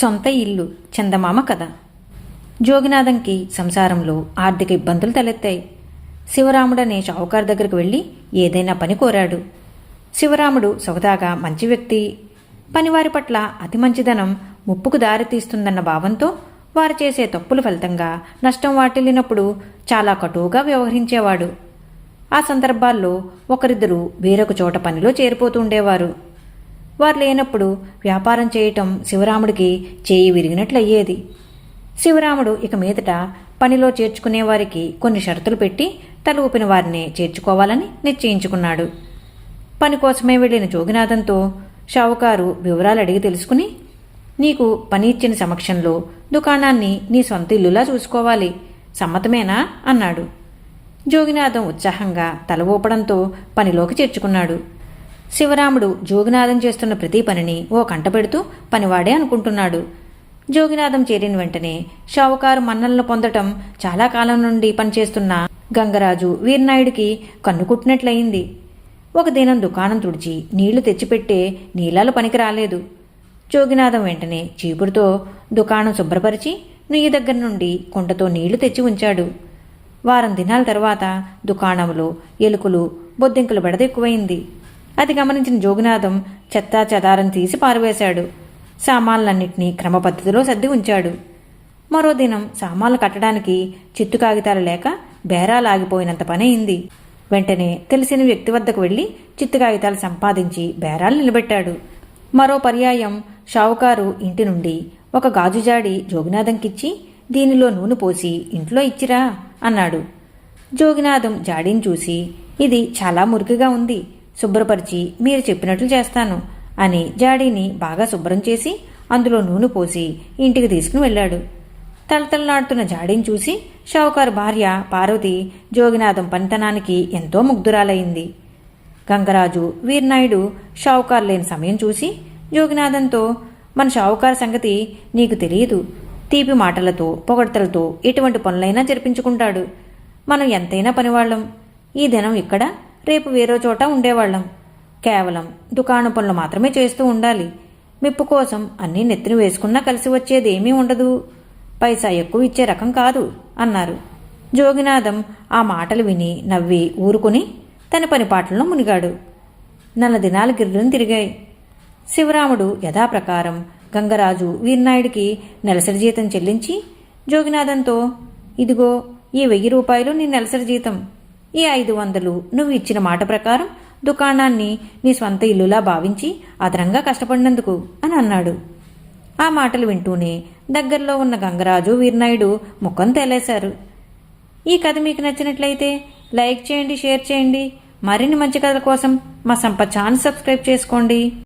సొంత ఇల్లు చందమామ కథ. జోగినాథంకి సంసారంలో ఆర్థిక ఇబ్బందులు తలెత్తాయి. శివరాముడనే షావుకారు దగ్గరికి వెళ్ళి ఏదైనా పని కోరాడు. శివరాముడు సొగదాగా మంచి వ్యక్తి. పనివారి పట్ల అతి మంచిదనం ముప్పుకు దారితీస్తుందన్న భావంతో వారు చేసే తప్పుల ఫలితంగా నష్టం వాటిల్లినప్పుడు చాలా కటువుగా వ్యవహరించేవాడు. ఆ సందర్భాల్లో ఒకరిద్దరు వేరొక చోట పనిలో చేరిపోతూ ఉండేవారు. వారు లేనప్పుడు వ్యాపారం చేయటం శివరాముడికి చేయి విరిగినట్లయ్యేది. శివరాముడు ఇక మీదట పనిలో చేర్చుకునే వారికి కొన్ని షరతులు పెట్టి తల ఊపిన వారిని చేర్చుకోవాలని నిశ్చయించుకున్నాడు. పని కోసమే వెళ్ళిన జోగినాథంతో షావుకారు వివరాలు అడిగి తెలుసుకుని నీకు పని ఇచ్చిన సమక్షంలో దుకాణాన్ని నీ సొంత ఇల్లులా చూసుకోవాలి సమ్మతమేనా? అన్నాడు. జోగినాథం ఉత్సాహంగా తల ఊపడంతో పనిలోకి చేర్చుకున్నాడు. శివరాముడు జోగినాథం చేస్తున్న ప్రతి పనిని ఓ కంట పెడుతూ పనివాడే అనుకుంటున్నాడు. జోగినాథం చేరిన వెంటనే షావుకారు మన్నలను పొందటం చాలా కాలం నుండి పనిచేస్తున్న గంగరాజు వీర్నాయుడికి కన్నుకుట్టినట్లయింది ఒక దినం దుకాణం తుడిచి నీళ్ళు తెచ్చిపెట్టే నీలాలు పనికి రాలేదు. జోగినాథం వెంటనే చీపురుతో దుకాణం శుభ్రపరిచి నుయ్యి దగ్గర నుండి కుంటతో నీళ్ళు తెచ్చి ఉంచాడు. వారం దినాల తర్వాత దుకాణంలో ఎలుకలు బొద్దింకలు బెడద ఎక్కువైంది. అది గమనించిన జోగినాథం చెత్తా చెదారం తీసి పారవేశాడు. సామాన్లన్నింటినీ క్రమపద్ధతిలో సర్ది ఉంచాడు. మరో దినం సామాన్లు కట్టడానికి చిత్తు కాగితాలు లేక బేరాలు ఆగిపోయినంత పని అయింది. వెంటనే తెలిసిన వ్యక్తి వద్దకు వెళ్ళి చిత్తు కాగితాలు సంపాదించి బేరాలు నిలబెట్టాడు. మరో పర్యాయం షావుకారు ఇంటి నుండి ఒక గాజుజాడి జోగినాథంకిచ్చి దీనిలో నూనె పోసి ఇంట్లో ఇచ్చిరా అన్నాడు. జోగినాథం జాడీని చూసి ఇది చాలా మురికిగా ఉంది. శుభ్రపరిచి మీరు చెప్పినట్లు చేస్తాను అని జాడీని బాగా శుభ్రం చేసి అందులో నూనె పోసి ఇంటికి తీసుకుని వెళ్ళాడు. తలతలలాడుతున్న జాడీని చూసి షావుకారు భార్య పార్వతి జోగినాథం పనితనానికి ఎంతో ముగ్ధురాలయ్యింది గంగరాజు వీర్నాయుడు షావుకారు లేని సమయం చూసి జోగినాథంతో మన షావుకారు సంగతి నీకు తెలియదు. తీపి మాటలతో పొగడ్తలతో ఎటువంటి పనులైనా జరిపించుకుంటాడు. మనం ఎంతైనా పనివాళ్ళం. ఈ దినం ఇక్కడ రేపు వేరే చోట ఉండేవాళ్ళం. కేవలం దుకాణ పనులు మాత్రమే చేస్తూ ఉండాలి. మెప్పు కోసం అన్నీ నెత్తిన వేసుకున్నా కలిసి వచ్చేదేమీ ఉండదు. పైసా ఎక్కువ ఇచ్చే రకం కాదు అన్నారు. జోగినాథం ఆ మాటలు విని నవ్వి ఊరుకుని తన పని పాటలను మునిగాడు. నల్ల దినాలు గిర్రులను తిరిగాయి. శివరాముడు యథాప్రకారం గంగరాజు వీర్నాయుడికి నెలసరి జీతం చెల్లించి జోగినాథంతో ఇదిగో ఈ వెయ్యి రూపాయలు నీ నెలసరి జీతం. ఈ ఐదు వందలు నువ్వు ఇచ్చిన మాట ప్రకారం దుకాణాన్ని నీ స్వంత ఇల్లులా భావించి అదనంగా కష్టపడినందుకు అని అన్నాడు. ఆ మాటలు వింటూనే దగ్గరలో ఉన్న గంగరాజు వీర్నాయుడు ముఖం తేలేశారు. ఈ కథ మీకు నచ్చినట్లయితే లైక్ చేయండి షేర్ చేయండి. మరిన్ని మంచి కథల కోసం మా సంప ఛానల్ సబ్స్క్రైబ్ చేసుకోండి.